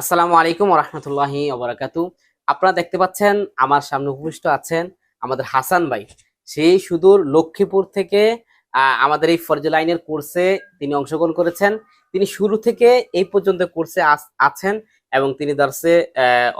আসসালামু আলাইকুম রহমতুল্লাহি ওবরাকাতু। আপনারা দেখতে পাচ্ছেন, আমার সামনে উপবিষ্ট আছেন আমাদের হাসান ভাই। সেই সুদূর লক্ষ্মীপুর থেকে আমাদের এই ফরজ লাইনের কোর্সে তিনি অংশগ্রহণ করেছেন। তিনি শুরু থেকে এই পর্যন্ত কোর্সে আছেন এবং তিনি দর্শে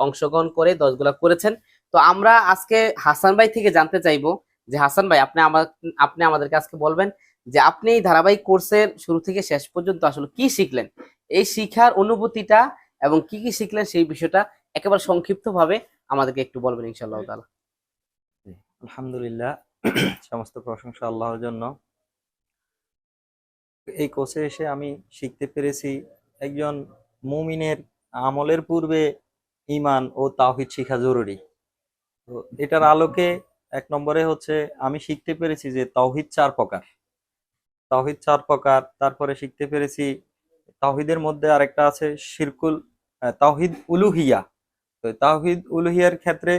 অংশগ্রহণ করে দশগুলা করেছেন। তো আমরা আজকে হাসান ভাই থেকে জানতে চাইব যে হাসান ভাই আপনি আমার আপনি আমাদেরকে আজকে বলবেন যে আপনি এই ধারাবাহিক কোর্সের শুরু থেকে শেষ পর্যন্ত আসলে কি শিখলেন? এই শিখার অনুভূতিটা এবং কি কি শিখলেন সেই বিষয়টা একেবারে সংক্ষিপ্ত ভাবে আমাদেরকে একটু বলবেন ইনশাআল্লাহ তাআলা। আলহামদুলিল্লাহ। সমস্ত প্রশংসা আল্লাহর জন্য। এই কোর্সে এসে আমি শিখতে পেরেছি একজন মুমিনের আমলের পূর্বে ঈমান ও তাওহীদ শেখা জরুরি। তো এটার আলোকে এক নম্বরে হচ্ছে আমি শিখতে পেরেছি যে তাওহীদ চার প্রকার। তাওহীদ চার প্রকার, তারপরে শিখতে পেরেছি তাওহীদের মধ্যে আরেকটা আছে শিরকুল তাওহীদ উলুহিয়া। তো তাওহীদ উলুহিয়ার ক্ষেত্রে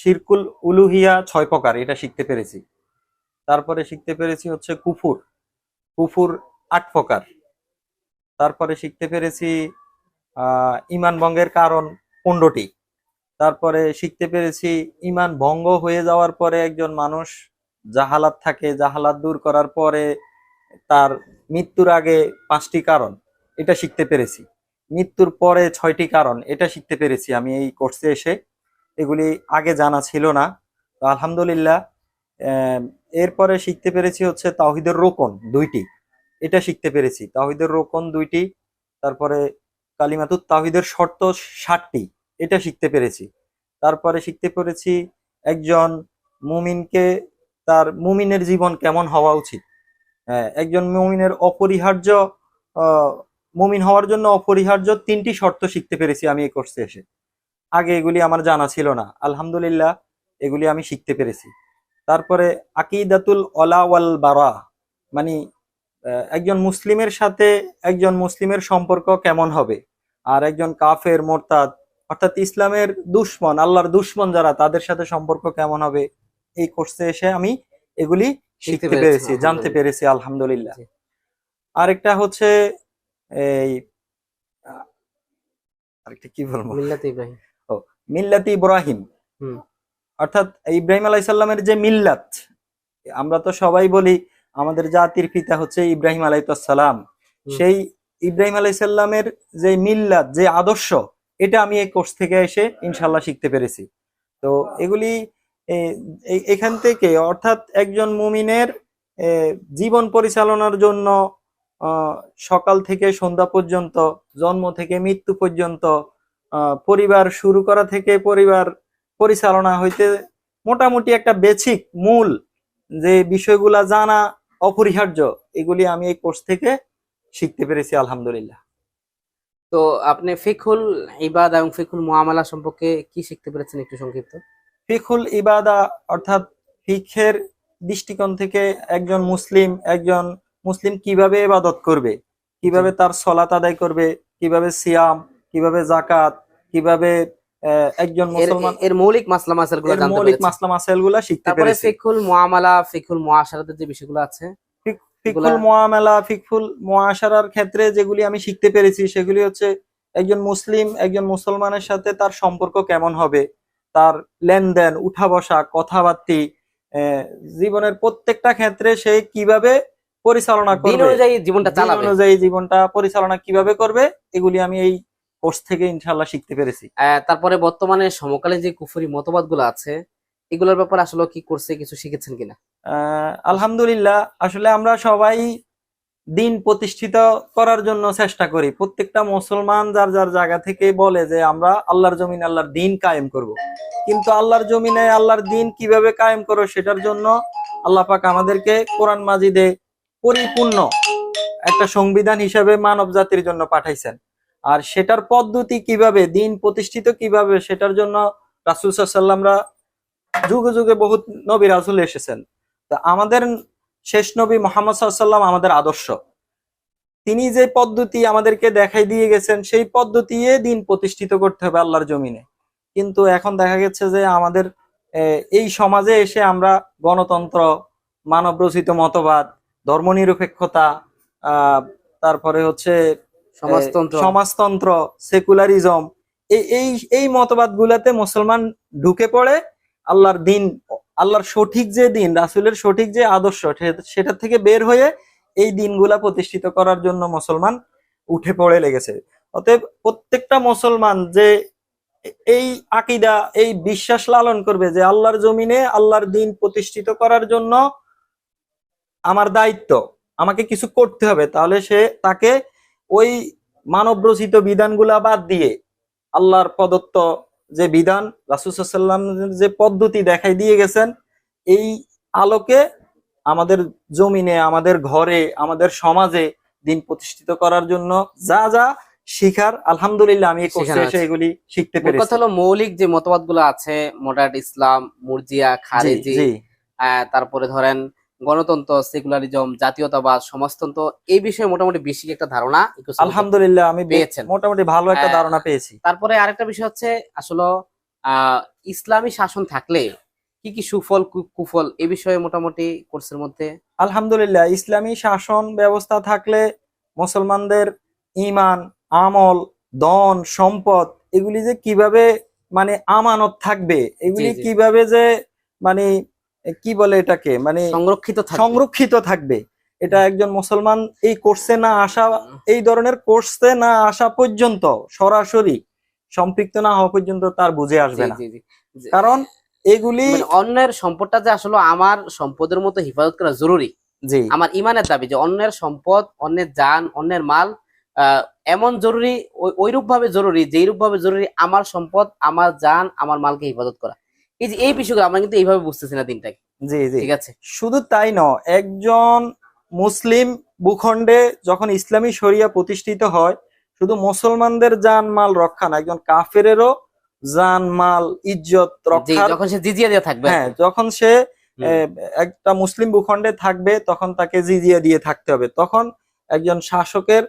শিরকুল উলুহিয়া ছয় প্রকার, এটা শিখতে পেরেছি। তারপরে শিখতে পেরেছি হচ্ছে কুফুর কুফুর আট প্রকার। তারপরে শিখতে পেরেছি, আহ ইমান ভঙ্গের কারণ পনেরোটি। তারপরে শিখতে পেরেছি, ইমান ভঙ্গ হয়ে যাওয়ার পরে একজন মানুষ জাহালাত থাকে, জাহালাত দূর করার পরে তার মৃত্যুর আগে পাঁচটি কারণ, এটা শিখতে পেরেছি। মৃত্যুর পরে ছয়টি কারণ, এটা শিখতে পেরেছি আমি এই কোর্সে এসে। এগুলি আগে জানা ছিল না। তো আলহামদুলিল্লাহ এরপরে শিখতে পেরেছি হচ্ছে তাওহিদের রোকন দুইটি, এটা শিখতে পেরেছি। তাওহিদের রোকন দুইটি, তারপরে কালিমাতুত তাহিদের শর্ত ষাটটি এটা শিখতে পেরেছি। তারপরে শিখতে পেরেছি একজন মুমিনকে তার মুমিনের জীবন কেমন হওয়া উচিত। আহ, একজন মুমিনের অপরিহার্য মুমিন হওয়ার জন্য অপরিহার্য তিনটি শর্ত শিখতে পেরেছি আমি এই কোর্সে এসে। আগে এগুলি আমার জানা ছিল না। আলহামদুলিল্লাহ এগুলি আমি শিখতে পেরেছি। তারপরে আকিদাতুল ওয়াল বারা মানে একজন মুসলিমের সাথে একজন মুসলিমের সম্পর্ক কেমন হবে? আর একজন কাফের মোরতাদ অর্থাৎ ইসলামের দুশ্মন আল্লাহর দুশ্মন যারা তাদের সাথে সম্পর্ক কেমন হবে? এই কোর্সে এসে আমি এগুলি শিখতে পেরেছি জানতে পেরেছি আলহামদুলিল্লাহ। আরেকটা হচ্ছে এই আরেকটা কি বলব? মিল্লাত ইব্রাহিম। মিল্লাতি ইব্রাহিম। হুম। অর্থাৎ ইব্রাহিম আলাইসাল্লামের যে মিল্লাত আমরা তো সবাই বলি আমাদের জাতির পিতা হচ্ছে ইব্রাহিম আলাইসাল্লাম। সেই ইব্রাহিম আলাইসাল্লামের যে মিল্লাত যে আদর্শ এটা আমি এই কোর্স থেকে এসে ইনশাল্লাহ শিখতে পেরেছি। তো এগুলি এখান থেকে অর্থাৎ একজন মুমিনের জীবন পরিচালনার জন্য সকাল থেকে সন্ধ্যা পর্যন্ত, জন্ম থেকে মৃত্যু পর্যন্ত পরিবার শুরু করা থেকে পরিবার পরিচালনা হইতে মোটামুটি একটা বেসিক মূল যে বিষয়গুলা জানা অপরিহার্য, এগুলি আমি এই কোর্স থেকে শিখতে পেরেছি, আলহামদুলিল্লাহ। তো আপনি ফিকুল ইবাদ এবং ফিকুল মুআমালা সম্পর্কে কি শিখতে পেরেছেন একটু সংক্ষিপ্ত? ফিকুল ইবাদা অর্থাৎ ফিখের দৃষ্টিকোণ থেকে একজন মুসলিম একজন মুসলিম কীভাবে ইবাদত করবে? কীভাবে তার সলাত আদায় করবে? কীভাবে সিয়াম? কীভাবে জাকাত কীভাবে একজন মুসলমান এর মৌলিক মাসলা মাসালগুলো মৌলিক মাসলা মাসাইল শিখতে পেরেছি। ফিকুল মুআমালা ফিকুল মুআশারাতের যে বিষয়গুলো আছে ফিকুল এগুলা- ফিকফুল মুআশারার ক্ষেত্রে যেগুলি আমি শিখতে পেরেছি সেগুলি হচ্ছে একজন মুসলিম একজন মুসলমানের সাথে তার সম্পর্ক কেমন হবে তার লেনদেন উঠা বসা কথাবার্তি জীবনের প্রত্যেকটা ক্ষেত্রে সে কীভাবে পরিচালনা করবে অনুযায়ী জীবনটা চালাবে। অনুযায়ী জীবনটা পরিচালনা কীভাবে করবে এগুলি আমি এই কোর্স থেকে ইনশাল্লাহ শিখতে পেরেছি। তারপরে বর্তমানে সমকালীন যে কুফরি মতবাদগুলো আছে এগুলোর ব্যাপারে আসলে কি করছে কিছু শিখেছেন কিনা? আলহামদুলিল্লাহ, আসলে আমরা সবাই দিন প্রতিষ্ঠিত করার জন্য চেষ্টা করি। প্রত্যেকটা মুসলমান যার যার জায়গা থেকে বলে যে আমরা আল্লাহর জমিন আল্লাহর দিন কায়েম করব। কিন্তু আল্লাহর জমিনে আল্লাহর দিন কীভাবে কায়েম করো সেটার জন্য আল্লাহ পাক আমাদেরকে কোরআন মাজিদে পরিপূর্ণ একটা সংবিধান হিসাবে মানব জাতির জন্য পাঠাইছেন। আর সেটার পদ্ধতি কীভাবে, দিন প্রতিষ্ঠিত কীভাবে, সেটার জন্য রাসুল সাল্লামরা যুগে যুগে বহুত নবী রাসুল এসেছেন। তা আমাদের শেষ নবী মোহাম্মদ সাল্লাম আমাদের আদর্শ। তিনি যে পদ্ধতি আমাদেরকে দেখাই দিয়ে গেছেন সেই পদ্ধতি দিন প্রতিষ্ঠিত করতে হবে আল্লাহর জমিনে। কিন্তু এখন দেখা গেছে যে আমাদের এই সমাজে এসে আমরা গণতন্ত্র মানবরচিত মতবাদ ধর্মনিরপেক্ষতা আহ, তারপরে হচ্ছে সমাজতন্ত্র। সমাজতন্ত্র সেকুলারিজম এই এই এই মতবাদ গুলাতে মুসলমান ঢুকে পড়ে আল্লাহর দিন আল্লাহর সঠিক যে দিন, রাসূলের সঠিক যে আদর্শ সেটা থেকে বের হয়ে এই দিনগুলা প্রতিষ্ঠিত করার জন্য মুসলমান উঠে পড়ে লেগেছে। অতএব প্রত্যেকটা মুসলমান যে এই আকিদা, এই বিশ্বাস লালন করবে যে আল্লাহর জমিনে আল্লাহর দিন প্রতিষ্ঠিত করার জন্য আমার দায়িত্ব, আমাকে কিছু করতে হবে, তাহলে সে তাকে ওই মানব রচিত বিধানগুলা বাদ দিয়ে আল্লাহর প্রদত্ত যে বিধান রাসুসাল্লাম যে পদ্ধতি দেখাই দিয়ে গেছেন এই আলোকে আমাদের জমিনে আমাদের ঘরে আমাদের সমাজে দিন প্রতিষ্ঠিত করার জন্য যা যা শিখার আলহামদুলিল্লাহ আমি। এগুলি শিখতে পেরেছি কথা হলো মৌলিক যে মতবাদগুলো আছে মডার্ন ইসলাম মুরজিয়া খারেজি আহ, তারপরে ধরেন গণতন্ত্র সেকুলারিজম জাতীয়তাবাদ সমাজতন্ত্র এই বিষয়ে মোটামুটি বেশি একটা ধারণা আলহামদুলিল্লাহ আমি পেয়েছেন। মোটামুটি ভালো একটা। ধারণা পেয়েছি তারপরে আরেকটা বিষয় হচ্ছে আসলে ইসলামী শাসন থাকলে কি কি সুফল কুফল এই বিষয়ে মোটামুটি কোর্সের মধ্যে আলহামদুলিল্লাহ ইসলামী শাসন ব্যবস্থা থাকলে মুসলমানদের ইমান আমল দন সম্পদ এগুলি যে কীভাবে মানে আমানত থাকবে এগুলি কীভাবে যে মানে এ, কি বলে এটাকে? মানে সংরক্ষিত সংরক্ষিত থাকবে। এটা একজন মুসলমান এই কোর্সে না আসা এই ধরনের কোর্সে না আসা পর্যন্ত সরাসরি সম্পৃক্ত না হওয়া পর্যন্ত তার বুঝে আসবে না। কারণ এগুলি মানে অন্যের সম্পদটা যে আসলে আমার সম্পদের মতো হেফাজত করা জরুরি। জি। আমার ইমানের দাবি যে অন্যের সম্পদ অন্যের যান অন্যের মাল আহ, এমন জরুরি ওইরূপ ভাবে জরুরি যেইরূপ ভাবে জরুরি আমার সম্পদ আমার যান আমার মালকে হেফাজত করা। এই যে এই বিষয়গুলো আমরা কিন্তু এইভাবে বুঝতেছি না দিনটাকে। জি জি। ঠিক আছে? শুধু তাই নয় একজন মুসলিম ভূখণ্ডে যখন ইসলামী শরিয়া প্রতিষ্ঠিত হয় শুধু মুসলমানদের জান মাল রক্ষা না একজন কাফেরেরও জান মাল ইজ্জত রক্ষা যখন সে জিজিয়া দিয়ে থাকবে। হ্যাঁ যখন সে। একটা মুসলিম ভূখণ্ডে থাকবে তখন তাকে জিজিয়া দিয়ে থাকতে হবে। তখন একজন শাসকের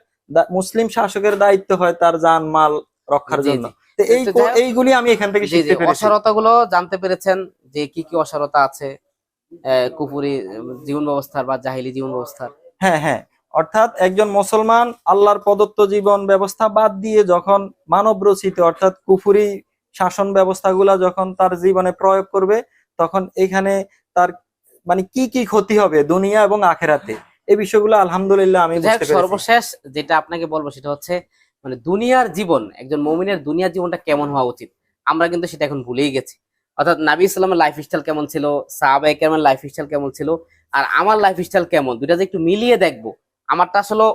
মুসলিম শাসকের দায়িত্ব হয় তার জান মাল রক্ষার জন্য। এই এইগুলি আমি এখান থেকে শিখতে পেরেছি। অসারতা গুলো জানতে পেরেছেন যে কি কি অসারতা আছে কুপুরি জীবন ব্যবস্থার বা জাহিলি জীবন ব্যবস্থার। হ্যাঁ হ্যাঁ। অর্থাৎ একজন মুসলমান আল্লাহর প্রদত্ত জীবন ব্যবস্থা বাদ দিয়ে যখন মানব রচিত অর্থাৎ কুফুরি শাসন ব্যবস্থাগুলা যখন তার জীবনে প্রয়োগ করবে তখন এখানে তার মানে কি কি ক্ষতি হবে দুনিয়া এবং আখেরাতে? এই বিষয়গুলো আলহামদুলিল্লাহ আমি সর্বশেষ যেটা আপনাকে বলব সেটা হচ্ছে মানে দুনিয়ার জীবন, একজন মমিনের দুনিয়ার জীবনটা কেমন হওয়া উচিত? আমরা কিন্তু সেটা এখন ভুলেই গেছি। অর্থাৎ নাবি ইসলামের লাইফ স্টাইল কেমন ছিল? সাহাবাই কেমন লাইফ স্টাইল কেমন ছিল? আর আমার লাইফ স্টাইল কেমন? দুইটা যে একটু মিলিয়ে দেখব। আমারটা আসলে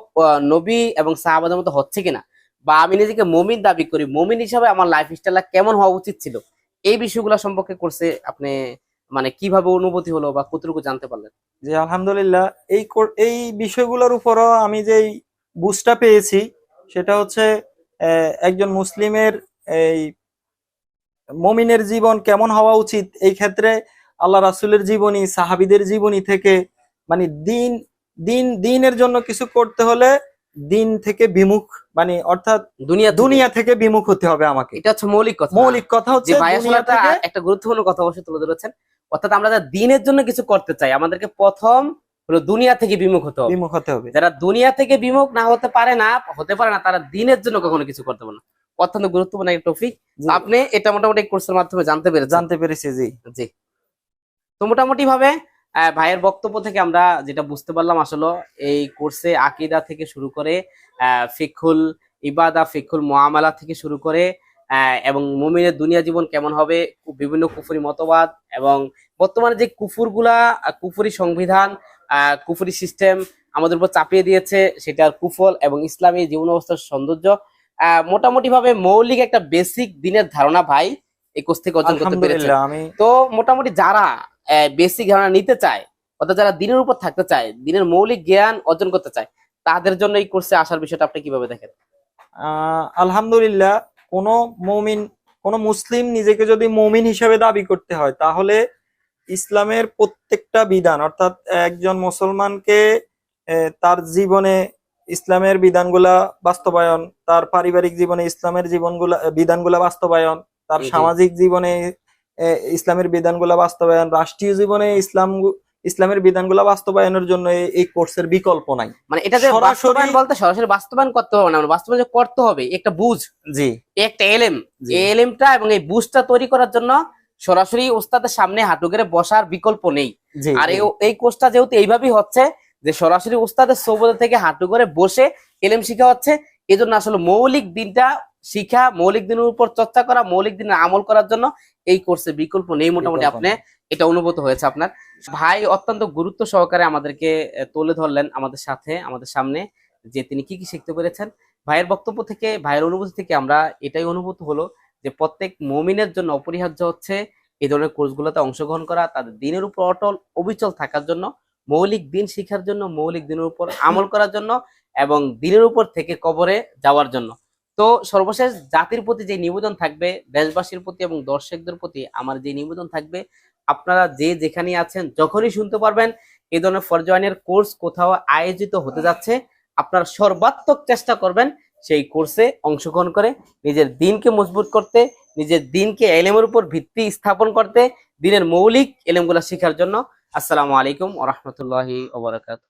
নবী এবং সাহাবাদের মতো হচ্ছে কিনা? বা আমি নিজেকে মমিন দাবি করি, মমিন হিসাবে আমার লাইফ স্টাইলটা কেমন হওয়া উচিত ছিল? এই বিষয়গুলো সম্পর্কে করছে আপনি মানে কীভাবে অনুভূতি হলো বা কতটুকু জানতে পারলেন? যে আলহামদুলিল্লাহ, এই এই বিষয়গুলোর উপরও আমি যেই বুঝটা পেয়েছি সেটা হচ্ছে একজন মুসলিমের এই মমিনের জীবন কেমন হওয়া উচিত? এই ক্ষেত্রে আল্লাহ রাসুলের জীবনী সাহাবিদের জীবনী থেকে মানে দিন দিন দিনের জন্য কিছু করতে হলে দিন থেকে বিমুখ মানে অর্থাৎ দুনিয়া দুনিয়া থেকে বিমুখ হতে হবে আমাকে। এটা হচ্ছে মৌলিক কথা। মৌলিক কথা হচ্ছে একটা গুরুত্বপূর্ণ কথা অবশ্যই তুলে ধরেছেন। অর্থাৎ আমরা দিনের জন্য কিছু করতে চাই আমাদেরকে প্রথম হলো দুনিয়া থেকে বিমুখ হতে হবে। বিমুখ হতে হবে। যারা দুনিয়া থেকে বিমুখ না হতে পারে না হতে পারে না তারা দিনের জন্য কখনো কিছু করতে পারে না। অত্যন্ত গুরুত্বপূর্ণ একটা টপিক আপনি এটা মোটামুটি কোর্সের মাধ্যমে জানতে পেরেছেন। জানতে পেরেছি জি। জি। তো মোটামুটি ভাবে ভাইয়ের বক্তব্য থেকে আমরা যেটা বুঝতে পারলাম আসলে এই কোর্সে আকিদা থেকে শুরু করে আহ, ফিকুল ইবাদা ফিকুল মুআমালা থেকে শুরু করে আহ, এবং মুমিনের দুনিয়া জীবন কেমন হবে বিভিন্ন কুফুরি মতবাদ এবং বর্তমানে যে কুফুরগুলা কুফুরি সংবিধান কুফুরি সিস্টেম আমাদের উপর চাপিয়ে দিয়েছে সেটার কুফল এবং ইসলামী জীবন অবস্থার সৌন্দর্য। আহ, মোটামুটি ভাবে মৌলিক একটা বেসিক দিনের ধারণা ভাই এই কোর্স থেকে অর্জন করতে পেরেছে। তো মোটামুটি যারা বেসিক ধারণা নিতে চায় অর্থাৎ যারা দিনের উপর থাকতে চায় দিনের মৌলিক জ্ঞান অর্জন করতে চায় তাদের জন্য এই কোর্সে আসার বিষয়টা আপনি কীভাবে দেখেন? আহ, আলহামদুলিল্লাহ কোন মমিন কোন মুসলিম নিজেকে যদি মমিন হিসেবে দাবি করতে হয় তাহলে ইসলামের প্রত্যেকটা বিধান অর্থাৎ একজন মুসলমানকে তার জীবনে ইসলামের বিধানগুলা বাস্তবায়ন তার পারিবারিক জীবনে ইসলামের জীবনগুলা বিধানগুলা বাস্তবায়ন তার। সামাজিক জীবনে ইসলামের বিধানগুলা বাস্তবায়ন রাষ্ট্রীয় জীবনে ইসলাম ইসলামের বিধানগুলা বাস্তবায়নের জন্য এই- কোর্সের বিকল্প নাই। মানে এটা যে সরাসরি- বাস্তবায়ন বলতে সরাসরি বাস্তবায়ন করতে হবে না মানে বাস্তবায়ন যে করতে হবে একটা বুঝ জি। একটা এলএম এলএমটা এবং এই বুঝটা তৈরি করার জন্য সরাসরি ওস্তাদের সামনে হাঁটু গেড়ে বসার বিকল্প নেই। আর এই কোর্সটা যেহেতু এইভাবেই হচ্ছে যে সরাসরি উস্তাদের সৌবতে থেকে হাঁটু করে বসে এলএম শিখা হচ্ছে এই জন্য আসলে মৌলিক দিনটা শিখা মৌলিক দিনের উপর চর্চা করা মৌলিক দিনের আমল করার জন্য এই কোর্সে বিকল্প নেই মোটামুটি আপনি এটা অনুভূত হয়েছে আপনার। ভাই অত্যন্ত গুরুত্ব সহকারে আমাদেরকে তুলে ধরলেন আমাদের সাথে আমাদের সামনে যে তিনি কি কি শিখতে পেরেছেন। ভাইয়ের বক্তব্য থেকে ভাইয়ের অনুভূতি থেকে আমরা এটাই অনুভূত হলো যে প্রত্যেক মমিনের জন্য অপরিহার্য হচ্ছে এই ধরনের কোর্সগুলোতে অংশগ্রহণ করা, তাদের দিনের উপর অটল, অবিচল থাকার জন্য, মৌলিক দিন শিখার জন্য, মৌলিক দিনের উপর আমল করার জন্য এবং দিনের উপর থেকে কবরে যাওয়ার জন্য। তো সর্বশেষ জাতির প্রতি যে নিবেদন থাকবে, দেশবাসীর প্রতি এবং দর্শকদের প্রতি আমার যে নিবেদন থাকবে, আপনারা যে যেখানে আছেন, যখনই শুনতে পারবেন, এই ধরনের ফরজওয়ানের কোর্স কোথাও আয়োজিত হতে যাচ্ছে, আপনারা সর্বাত্মক চেষ্টা করবেন সেই কোর্সে অংশগ্রহণ করে, নিজের দিনকে মজবুত করতে, নিজের দিনকে এলেমের উপর ভিত্তি স্থাপন করতে, দিনের মৌলিক এলেমগুলো শেখার জন্য। আসসালামু আলাইকুম ওরহমতুল্লাহি ওবরাকাত